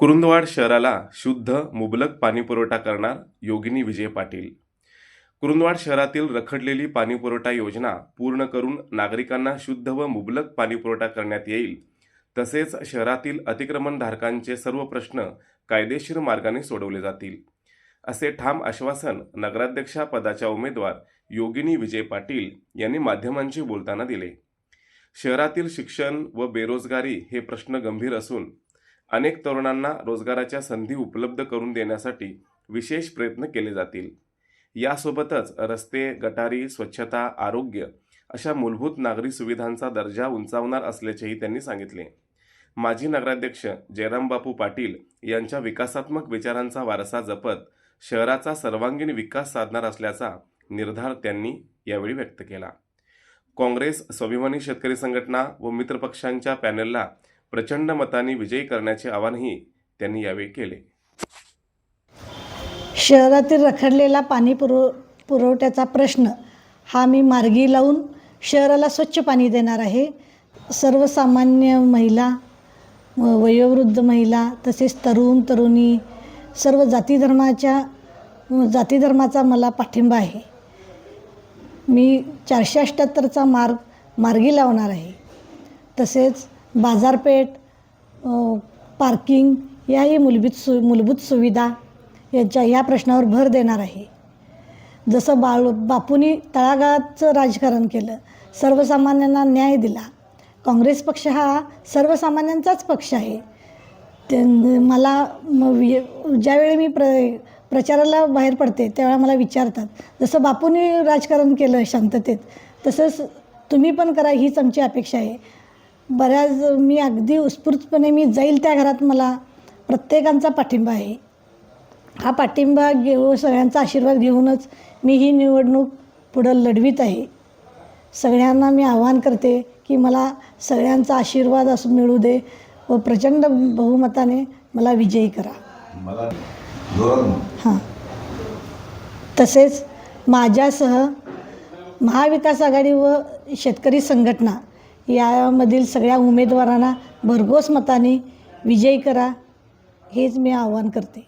कुरुंदवाड शहराला शुद्ध मुबलक पाणीपुरवठा करणार योगिनी विजय पाटील. कुरुंदवाड शहरातील रखडलेली पाणीपुरवठा योजना पूर्ण करून नागरिकांना शुद्ध व मुबलक पाणीपुरवठा करण्यात येईल. तसेच शहरातील अतिक्रमणधारकांचे सर्व प्रश्न कायदेशीर मार्गाने सोडवले जातील. असे ठाम आश्वासन नगराध्यक्षा पदाच्या उमेदवार योगिनी विजय पाटील यांनी माध्यमांशी बोलताना दिले. शहरातील शिक्षण व बेरोजगारी हे प्रश्न गंभीर असून अनेक तरुणांना रोजगाराच्या संधी उपलब्ध करून देण्यासाठी विशेष प्रयत्न केले जातील. यासोबतच रस्ते गटारी स्वच्छता आरोग्य अशा मूलभूत नागरी सुविधांचा दर्जा उंचावणार असल्याचेही त्यांनी सांगितले. माजी नगराध्यक्ष जयराम बापू पाटील यांच्या विकासात्मक विचारांचा वारसा जपत शहराचा सर्वांगीण विकास साधणार असल्याचा निर्धार त्यांनी यावेळी व्यक्त केला. काँग्रेस स्वाभिमानी शेतकरी संघटना व मित्रपक्षांच्या पॅनलला प्रचंड मतांनी विजयी करण्याचे आवाहनही त्यांनी यावेळी केले. शहरातील रखडलेला पाणी पुरव पुरवठ्याचा प्रश्न हा मी मार्गी लावून शहराला स्वच्छ पाणी देणार आहे. सर्वसामान्य महिला वयोवृद्ध महिला तसेच तरुण तरुणी सर्व जाती धर्माच्या जाती धर्माचा मला पाठिंबा आहे. मी चारशे अठ्ठ्याहत्तरचा मार्ग मार्गी लावणार आहे. तसेच बाजारपेठ पार्किंग याही मूलभूत सु मूलभूत सुविधा याच्या या प्रश्नावर भर देणार आहे. जसं बाळ बापूंनी तळागाळाचं राजकारण केलं सर्वसामान्यांना न्याय दिला. काँग्रेस पक्ष हा सर्वसामान्यांचाच पक्ष आहे. ते मला ज्यावेळी मी प्र प्रचाराला बाहेर पडते त्यावेळेला मला विचारतात जसं बापूंनी राजकारण केलं शांततेत तसंच तुम्ही पण करा हीच आमची अपेक्षा आहे. बऱ्याच मी अगदी उत्स्फूर्तपणे मी जाईल त्या घरात मला प्रत्येकांचा पाठिंबा आहे. हा पाठिंबा घेऊ सगळ्यांचा आशीर्वाद घेऊनच मी ही निवडणूक पुढं लढवीत आहे. सगळ्यांना मी आवाहन करते की मला सगळ्यांचा आशीर्वाद असं मिळू दे व प्रचंड बहुमताने मला विजयी करा. हां. तसेच माझ्यासह महाविकास आघाडी व शेतकरी संघटना यामधील सगळ्या उमेदवारांना भरघोस मताने विजयी करा हेच मी आवाहन करते.